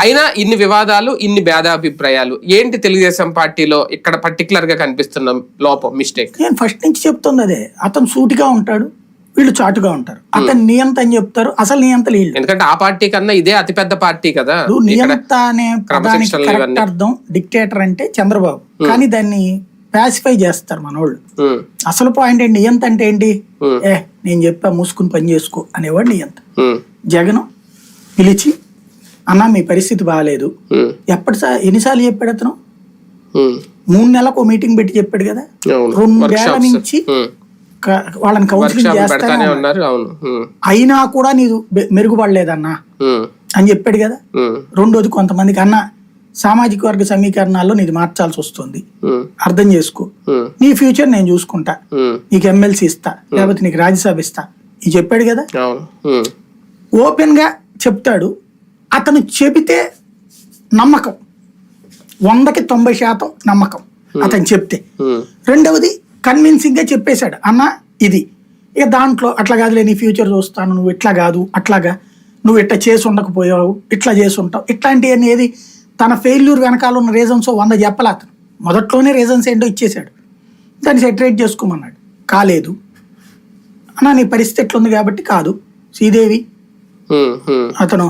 అయినా ఇన్ని వివాదాలు ఇన్ని భేదాభిప్రాయాలు ఏంటి తెలుగుదేశం పార్టీలో ఇక్కడ పర్టికులర్గా కనిపిస్తున్న లోపం మిస్టేక్? నేను ఫస్ట్ నుంచి చెప్తుంది అదే అతను సూటిగా ఉంటాడు వీళ్ళు చాటుగా ఉంటారు. అతను నియంత అని చెప్తారు అసలు నియంత వీళ్ళు ఎందుకంటే ఆ పార్టీ కన్నా ఇదే అతిపెద్ద పార్టీ కదా. నియంత అనే. అర్థం డిక్టేటర్ అంటే చంద్రబాబు. కానీ దాన్ని ప్యాసిఫై చేస్తారు మనోళ్ళు. ఉమ్, అసలు పాయింట్ ఏంటి? నియంత అంటే ఏంటి. ఏ నేను చెప్పా మూసుకుని పని చేసుకో అనేవాడు నియంత. జగన్ పిలిచి అన్న మీ పరిస్థితి బాగాలేదు ఎప్పటి ఎన్నిసార్లు చెప్పాడు అతను? మూడు నెలలకు మీటింగ్ పెట్టి చెప్పాడు కదా? రెండేళ్ళ వర్క్షాప్స్ నుంచి వాళ్ళని కౌన్సిలింగ్ చేస్తానే అయినా కూడా నీదు మెరుగుపడలేదన్నా. అని చెప్పాడు కదా? రెండోది కొంతమందికి అన్న సామాజిక వర్గ సమీకరణాల్లో నీది మార్చాల్సి వస్తుంది. అర్థం చేసుకో. నీ ఫ్యూచర్ నేను చూసుకుంటా. నీకు ఎమ్మెల్సీ ఇస్తా. లేకపోతే నీకు రాజ్యసభ ఇస్తా. ఇది చెప్పాడు కదా? ఓపెన్గా చెప్తాడు. అతను చెబితే నమ్మకం. వందకి తొంభై శాతం నమ్మకం అతను చెప్తే. రెండవది కన్విన్సింగ్గా చెప్పేశాడు. అన్న ఇది. ఇక దాంట్లో అట్లా కాదులే నీ ఫ్యూచర్ చూస్తాను నువ్వు ఇట్లా కాదు అట్లాగా. నువ్వు ఇట్లా చేసి ఉండకపోయావు ఇట్లా చేసి ఉంటావు. ఇట్లాంటివన్నీ ఏది? తన ఫెయిల్యూర్ వెనకాల ఉన్న రీజన్స్ వంద చెప్పలే అతను. మొదట్లోనే రీజన్స్ ఏంటో ఇచ్చేశాడు. దాన్ని సెటరేట్ చేసుకోమన్నాడు. కాలేదు. అన్న నీ పరిస్థితి ఎట్లుంది కాబట్టి కాదు. శ్రీదేవి. అతను